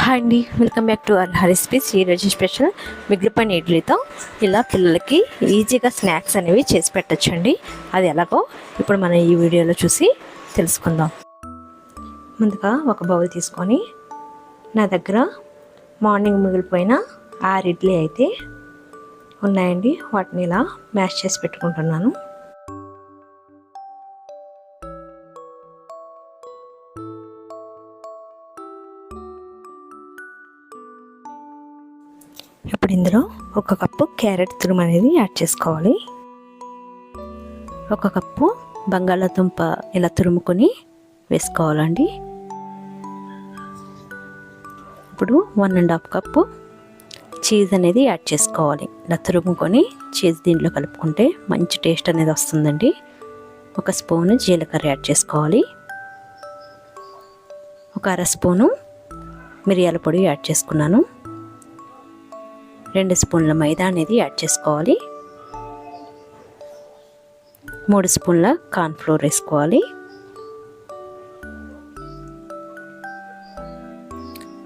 Hi అండి welcome back to our హరిస్పీస్ ఈరోజు స్పెషల్ మిగిలిపోయిన ఇడ్లీతో ఇలా పిల్లలకి ఈజీగా స్నాక్స్ అనేవి చేసి పెట్టచ్చండి. అది ఎలాగో ఇప్పుడు మనం ఈ వీడియోలో చూసి తెలుసుకుందాం. ముందుగా ఒక బౌల్ తీసుకొని నా దగ్గర మార్నింగ్ మిగిలిపోయిన ఆరు ఇడ్లీ అయితే ఉన్నాయండి. వాటిని ఇలా మ్యాష్ చేసి పెట్టుకుంటున్నాను. ఇప్పుడు ఇందులో ఒక కప్పు క్యారెట్ తురుము అనేది యాడ్ చేసుకోవాలి. ఒక కప్పు బంగాళాదుంప ఇలా తురుముకొని వేసుకోవాలండి. ఇప్పుడు one and half cup cheese అనేది యాడ్ చేసుకోవాలి. ఇలా తురుముకొని చీజ్ దీంట్లో కలుపుకుంటే మంచి టేస్ట్ అనేది వస్తుందండి. ఒక స్పూను జీలకర్ర యాడ్ చేసుకోవాలి. ఒక అర స్పూను మిరియాల పొడి యాడ్ చేసుకున్నాను. రెండు స్పూన్ల మైదా అనేది యాడ్ చేసుకోవాలి. మూడు స్పూన్ల కార్న్ఫ్లోర్ వేసుకోవాలి.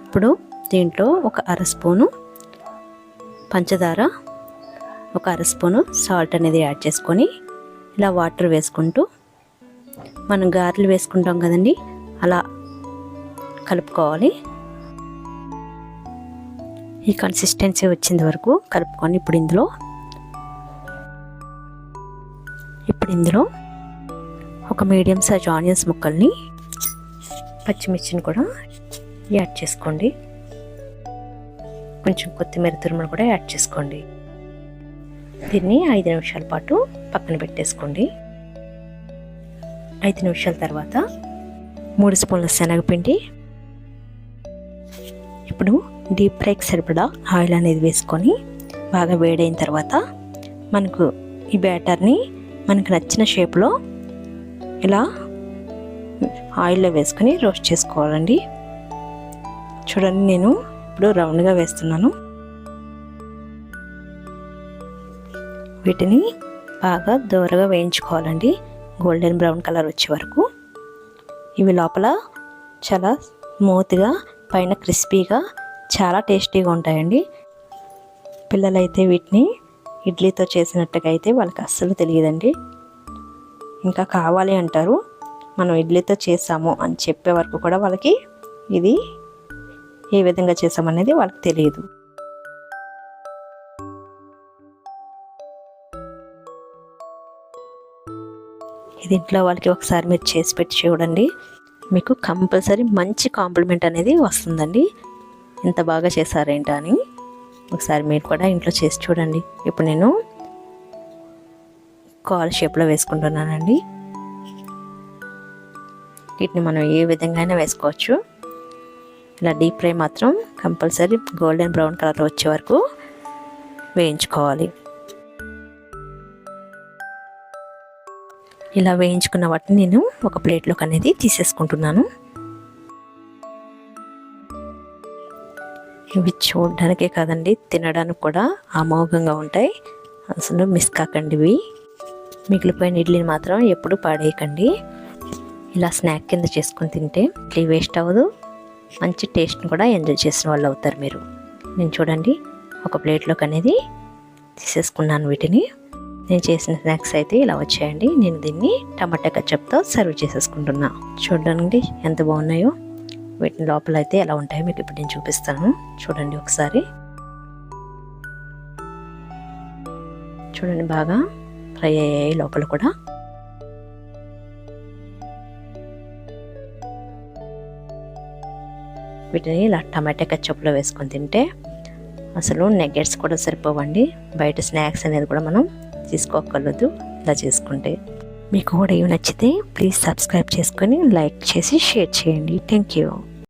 ఇప్పుడు దీంట్లో ఒక అర స్పూను పంచదార ఒక అర స్పూను సాల్ట్ అనేది యాడ్ చేసుకొని ఇలా వాటర్ వేసుకుంటూ మనం గారెలు వేసుకుంటాం కదండి అలా కలుపుకోవాలి. ఈ కన్సిస్టెన్సీ వచ్చేంత వరకు కలుపుకొని ఇప్పుడు ఇందులో ఇప్పుడు ఇందులో ఒక మీడియం సైజ్ ఆనియన్స్ ముక్కల్ని పచ్చిమిర్చిని కూడా యాడ్ చేసుకోండి. కొంచెం కొత్తిమీర తురుములు కూడా యాడ్ చేసుకోండి. దీన్ని ఐదు నిమిషాల పాటు పక్కన పెట్టేసుకోండి. ఐదు నిమిషాల తర్వాత మూడు స్పూన్ల శనగపిండి ఇప్పుడు డీప్ ఫ్రైకి సరిపడా ఆయిల్ అనేది వేసుకొని బాగా వేడైన తర్వాత మనకు ఈ బ్యాటర్ని మనకు నచ్చిన షేప్లో ఇలా ఆయిల్లో వేసుకొని రోస్ట్ చేసుకోవాలండి. చూడండి నేను ఇప్పుడు రౌండ్గా వేస్తున్నాను. వీటిని బాగా దూరగా వేయించుకోవాలండి. గోల్డెన్ బ్రౌన్ కలర్ వచ్చే వరకు. ఇవి లోపల చాలా స్మూత్గా పైన క్రిస్పీగా చాలా టేస్టీగా ఉంటాయండి. పిల్లలైతే వీటిని ఇడ్లీతో చేసినట్టుగా అయితే వాళ్ళకి అస్సలు తెలియదండి. ఇంకా కావాలి అంటారు. మనం ఇడ్లీతో చేసాము అని చెప్పే వరకు కూడా వాళ్ళకి ఇది ఏ విధంగా చేసామనేది వాళ్ళకి తెలియదు. ఇది ఇంట్లో వాళ్ళకి ఒకసారి మీరు చేసి పెట్టి చూడండి. మీకు కంపల్సరీ మంచి కాంప్లిమెంట్ అనేది వస్తుందండి. ఇంత బాగా చేశారేంటా అని ఒకసారి మీరు కూడా ఇంట్లో చేసి చూడండి. ఇప్పుడు నేను కాల్ షేప్లో వేసుకుంటున్నానండి. వీటిని మనం ఏ విధంగా అయినా వేసుకోవచ్చు. ఇలా డీప్ ఫ్రై మాత్రం కంపల్సరీ గోల్డెన్ బ్రౌన్ కలర్ వచ్చే వరకు వేయించుకోవాలి. ఇలా వేయించుకున్న వాటిని నేను ఒక ప్లేట్లోకి అనేది తీసేసుకుంటున్నాను. ఇవి చూడడానికే కాదండి తినడానికి కూడా అమోఘంగా ఉంటాయి. అసలు మిస్ కాకండి ఇవి మిగిలిపోయిన ఇడ్లీని మాత్రం ఎప్పుడు పాడేయకండి. ఇలా స్నాక్ కింద చేసుకొని తింటే ఇడ్లీ వేస్ట్ అవ్వదు. మంచి టేస్ట్ని కూడా ఎంజాయ్ చేసిన వాళ్ళు అవుతారు మీరు. నేను చూడండి ఒక ప్లేట్లోకి అనేది తీసేసుకున్నాను వీటిని. నేను చేసిన స్నాక్స్ అయితే ఇలా వచ్చాయండి. నేను దీన్ని టమాటా కచ్చప్తో సర్వ్ చేసేసుకుంటున్నా. చూడండి ఎంత బాగున్నాయో. వీటిని లోపల అయితే ఎలా ఉంటాయో మీకు ఇప్పుడు నేను చూపిస్తాను. చూడండి ఒకసారి. చూడండి బాగా ఫ్రై అయ్యాయి లోపల కూడా. వీటిని ఇలా టమాటా కచ్చప్లో వేసుకొని తింటే అసలు నెగెట్స్ కూడా సరిపోవండి. బయట స్నాక్స్ అనేది కూడా మనం తీసుకోగలదు ఇలా చేసుకుంటే. మీకు కూడా ఏమి నచ్చితే ప్లీజ్ సబ్స్క్రైబ్ చేసుకొని లైక్ చేసి షేర్ చేయండి. Thank you.